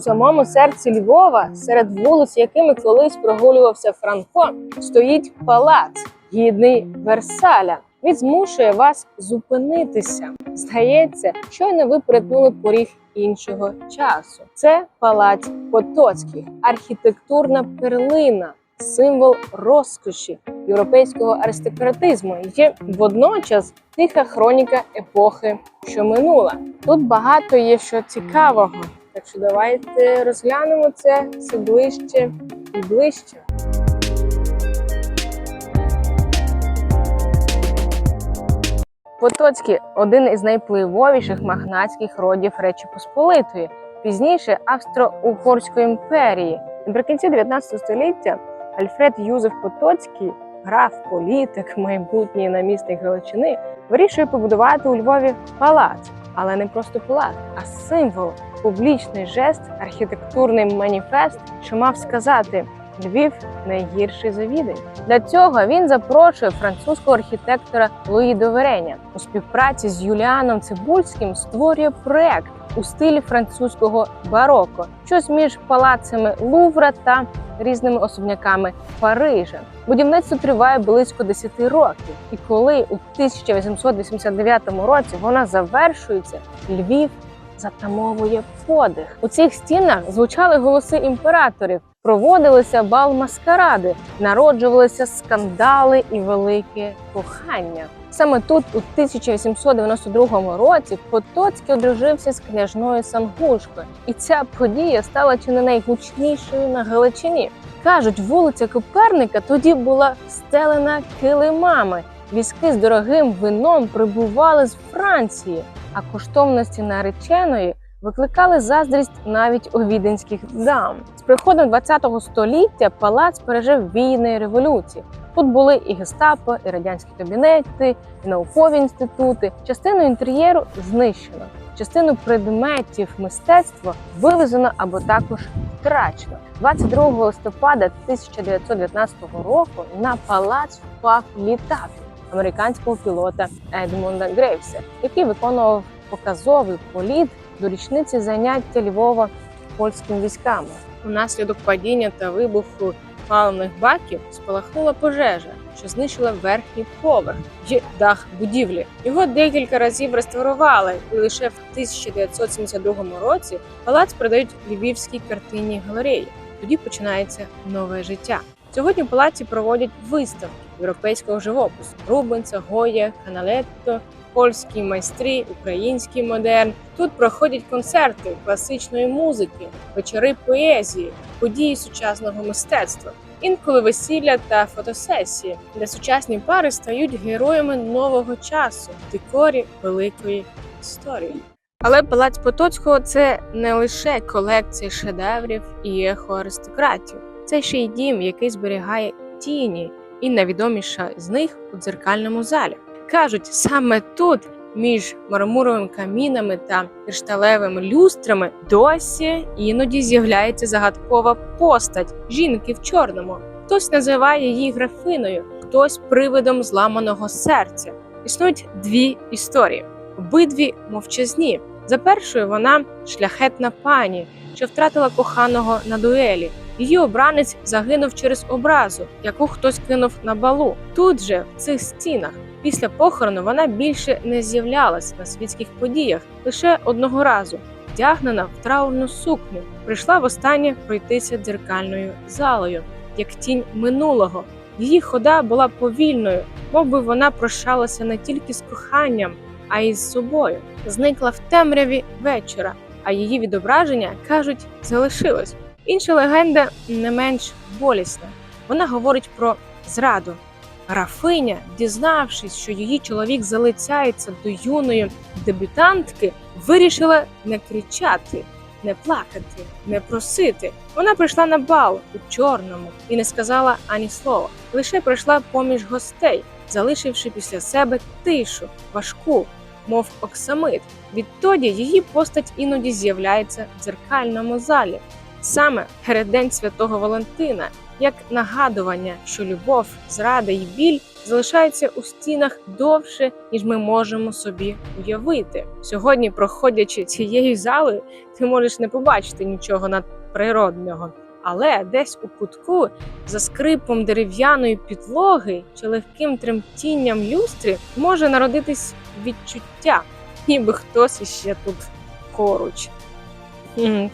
У самому серці Львова, серед вулиць, якими колись прогулювався Франко, стоїть палац, гідний Версаля. Він змушує вас зупинитися. Здається, щойно ви перетнули поріг іншого часу. Це палац Потоцьких, архітектурна перлина, символ розкоші європейського аристократизму. Є водночас тиха хроніка епохи, що минула. Тут багато є що цікавого. Так що давайте розглянемо це все ближче і ближче. Потоцький один із найвпливовіших магнатських родів Речі Посполитої, пізніше Австро-Угорської імперії. Наприкінці 19 століття Альфред Юзеф Потоцький, граф, політик, майбутній намісник Галичини, вирішує побудувати у Львові палац, але не просто кулак, а символ, публічний жест, архітектурний маніфест, що мав сказати. Львів найгірший за Відень. Для цього він запрошує французького архітектора Луї Довереня у співпраці з Юліаном Цибульським створює проект у стилі французького бароко, щось між палацами Лувра та різними особняками Парижа. Будівництво триває близько 10 років, і коли у 1889 році вона завершується, Львів затамовує подих. У цих стінах звучали голоси імператорів, проводилися бал маскаради, народжувалися скандали і велике кохання. Саме тут, у 1892 році, Потоцький одружився з княжною Сангушкою, і ця подія стала чи не найгучнішою на Галичині. Кажуть, вулиця Коперника тоді була стелена килимами. Візки з дорогим вином прибували з Франції, а коштовності нареченої викликали заздрість навіть у віденських дам. З приходом ХХ століття палац пережив війни і революції. Тут були і гестапо, і радянські кабінети, і наукові інститути. Частину інтер'єру знищено, частину предметів мистецтва вивезено або також втрачено. 22 листопада 1919 року на палац впав літак американського пілота Едмунда Грейвса, який виконував показовий політ до річниці заняття Львова польськими військами. Унаслідок падіння та вибуху паливних баків спалахнула пожежа, що знищила верхній поверх й дах будівлі. Його декілька разів реставрували, і лише в 1972 році палац продають львівській картинній галереї. Тоді починається нове життя. Сьогодні в палаці проводять виставки європейського живопису: Рубенса, Гоя, Каналетто, польські майстри, український модерн. Тут проходять концерти класичної музики, вечори поезії, події сучасного мистецтва. Інколи весілля та фотосесії, де сучасні пари стають героями нового часу, в декорі великої історії. Але палац Потоцького це не лише колекція шедеврів і ехо аристократів, це ще й дім, який зберігає тіні, і найвідоміша з них у дзеркальному залі. Кажуть, саме тут, між мармуровими камінами та кришталевими люстрами, досі іноді з'являється загадкова постать жінки в чорному. Хтось називає її графиною, хтось привидом зламаного серця. Існують дві історії, обидві мовчазні. За першою вона шляхетна пані, що втратила коханого на дуелі. Її обранець загинув через образу, яку хтось кинув на балу. Тут же, в цих стінах, після похорону вона більше не з'являлась на світських подіях лише одного разу. Вдягнена в траурну сукню, прийшла востаннє пройтися дзеркальною залою, як тінь минулого. Її хода була повільною, мов би вона прощалася не тільки з коханням, а й з собою. Зникла в темряві вечора, а її відображення кажуть залишилось. Інша легенда не менш болісна. Вона говорить про зраду. Графиня, дізнавшись, що її чоловік залицяється до юної дебютантки, вирішила не кричати, не плакати, не просити. Вона прийшла на бал у чорному і не сказала ані слова. Лише пройшла поміж гостей, залишивши після себе тишу, важку, мов оксамит. Відтоді її постать іноді з'являється в дзеркальному залі. Саме перед День Святого Валентина, як нагадування, що любов, зрада і біль залишаються у стінах довше, ніж ми можемо собі уявити. Сьогодні, проходячи цією залою, ти можеш не побачити нічого надприродного. Але десь у кутку, за скрипом дерев'яної підлоги чи легким тремтінням люстри, може народитись відчуття, ніби хтось іще тут поруч.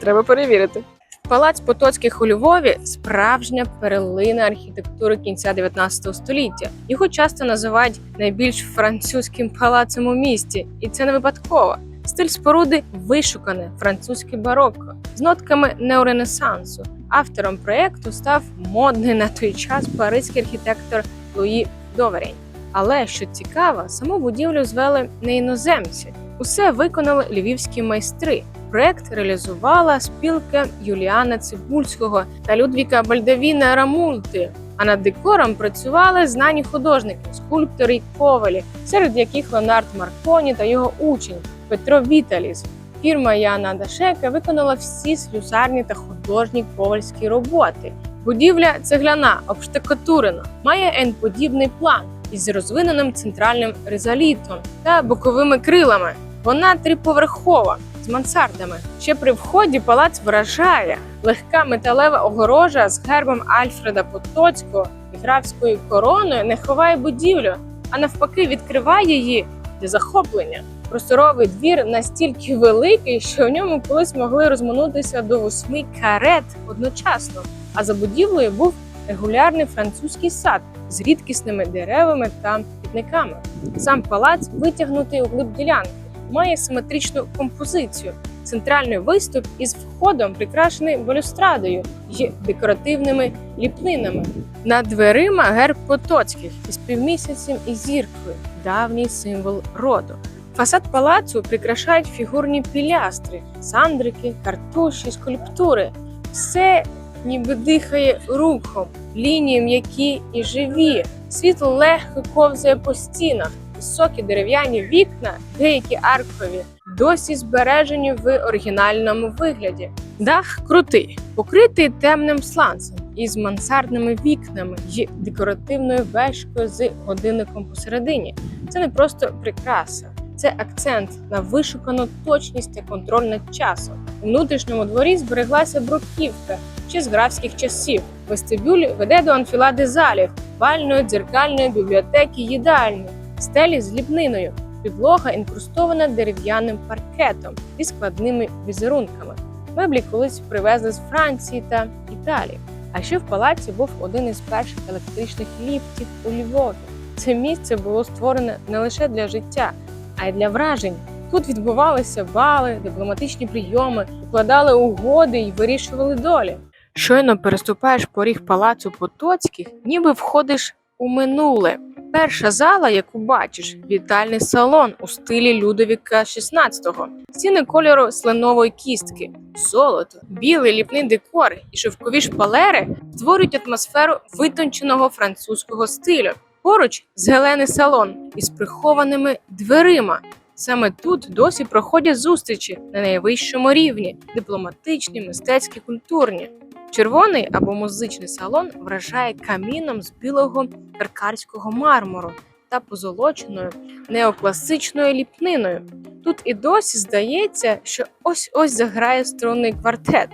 Треба перевірити. Палац Потоцьких у Львові справжня перлина архітектури кінця 19 століття. Його часто називають найбільш французьким палацем у місті, і це не випадково. Стиль споруди вишукане французьке барокко з нотками неоренесансу. Автором проєкту став модний на той час паризький архітектор Луї Доверень. Але що цікаво, саму будівлю звели не іноземці. Усе виконали львівські майстри. Проект реалізувала спілка Юліана Цибульського та Людвіка Бальдавіна Рамульти. А над декором працювали знані художники, скульптори й ковалі, серед яких Леонард Марконі та його учень Петро Віталіс. Фірма Яна Дашека виконала всі слюсарні та художні ковальські роботи. Будівля цегляна, обштукатурена, має N-подібний план із розвиненим центральним резолітом та боковими крилами. Вона триповерхова з мансардами. Ще при вході палац вражає легка металева огорожа з гербом Альфреда Потоцького і графською короною не ховає будівлю, а навпаки, відкриває її для захоплення. Просторовий двір настільки великий, що в ньому колись могли розминутися до восьми карет одночасно. А за будівлею був регулярний французький сад з рідкісними деревами та квітниками. Сам палац витягнутий у глиб ділянки, має симетричну композицію. Центральний виступ із входом прикрашений балюстрадою й декоративними ліпнинами. Над дверима герб Потоцьких із півмісяцем і зіркою, давній символ роду. Фасад палацу прикрашають фігурні пілястри, сандрики, картуші, скульптури. Все ніби дихає рухом, лінії м'які і живі. Світло легко ковзає по стінах, високі дерев'яні вікна, деякі аркові, досі збережені в оригінальному вигляді. Дах крутий, покритий темним сланцем із мансардними вікнами й декоративною вешкою з годинником посередині. Це не просто прикраса, це акцент на вишукану точність та контроль над часом. У внутрішньому дворі збереглася бруківка ще з графських часів. Вестибюль веде до анфілади залів, бальної, дзеркальної, бібліотеки, їдальні, стелі з ліпниною. Підлога інкрустована дерев'яним паркетом і складними візерунками. Меблі колись привезли з Франції та Італії. А ще в палаці був один із перших електричних ліфтів у Львові. Це місце було створене не лише для життя, а й для вражень. Тут відбувалися бали, дипломатичні прийоми, укладали угоди і вирішували долі. Щойно переступаєш поріг палацу Потоцьких, ніби входиш у минуле. Перша зала, яку бачиш, вітальний салон у стилі Людовіка XVI. Стіни кольору сленової кістки, золото, білий ліпний декор і шовкові шпалери створюють атмосферу витонченого французького стилю. Поруч зелений салон із прихованими дверима. Саме тут досі проходять зустрічі на найвищому рівні дипломатичні, мистецькі, культурні. Червоний або музичний салон вражає каміном з білого каркарського мармуру та позолоченою неокласичною ліпниною. Тут і досі здається, що ось ось заграє струнний квартет.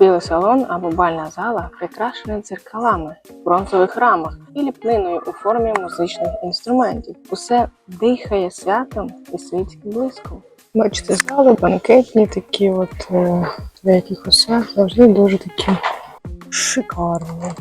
Білий салон або бальна зала прикрашена дзеркалами в бронзових рамах і ліпниною у формі музичних інструментів. Усе дихає святом і світським блиском. Бачите, зали банкетні, такі от е, в деяких осях завжди дуже такі шикарні.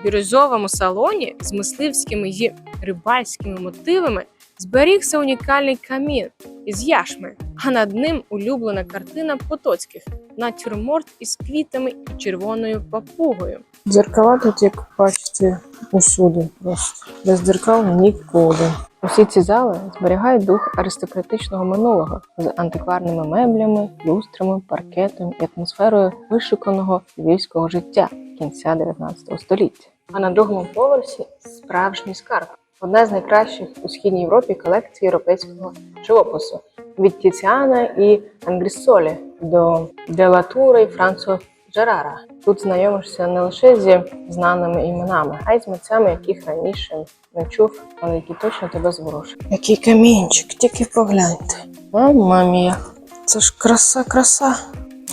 В бірюзовому салоні з мисливськими й рибальськими мотивами зберігся унікальний камін із яшми, а над ним улюблена картина Потоцьких натюрморт із квітами і червоною папугою. Дзеркала тут, як бачите, усюди просто. Без дзеркал нікуди. Усі ці зали зберігають дух аристократичного минулого з антикварними меблями, люстрами, паркетом і атмосферою вишуканого львівського життя кінця 19 століття. А на другому поверсі справжній скарб. Одна з найкращих у східній Європі колекцій європейського живопису від Тіціана і Ангрісолі до Делатура і Франсуа Джерара. Тут знайомишся не лише зі знаними іменами, а й з митцями, яких раніше не чув, але які точно тебе зворушать. Який камінчик, тільки погляньте. Мамма мія, це ж краса, краса.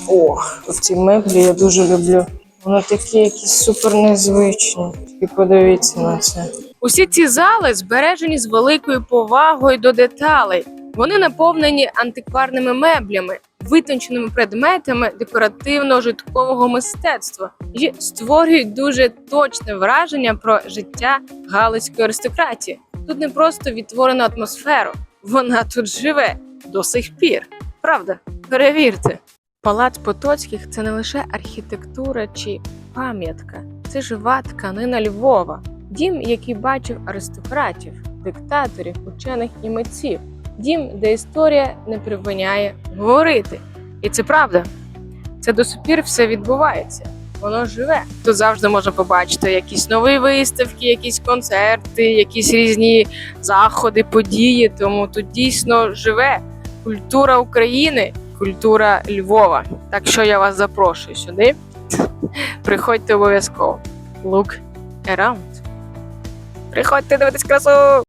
О, ці меблі я дуже люблю. Вони такі якісь супер незвичні. Тільки подивіться на це. Усі ці зали збережені з великою повагою до деталей. Вони наповнені антикварними меблями, витонченими предметами декоративно-житкового мистецтва і створюють дуже точне враження про життя галицької аристократії. Тут не просто відтворено атмосферу, вона тут живе до сих пір. Правда, перевірте. Палац Потоцьких це не лише архітектура чи пам'ятка, це жива тканина Львова, дім, який бачив аристократів, диктаторів, учених і митців, дім, де історія не припиняє говорити. І це правда. Це до сих пір все відбувається. Воно живе. Тут завжди можна побачити якісь нові виставки, якісь концерти, якісь різні заходи, події. Тому тут дійсно живе культура України, культура Львова. Так що я вас запрошую сюди. Приходьте обов'язково. Look around. Приходьте дивитись красу!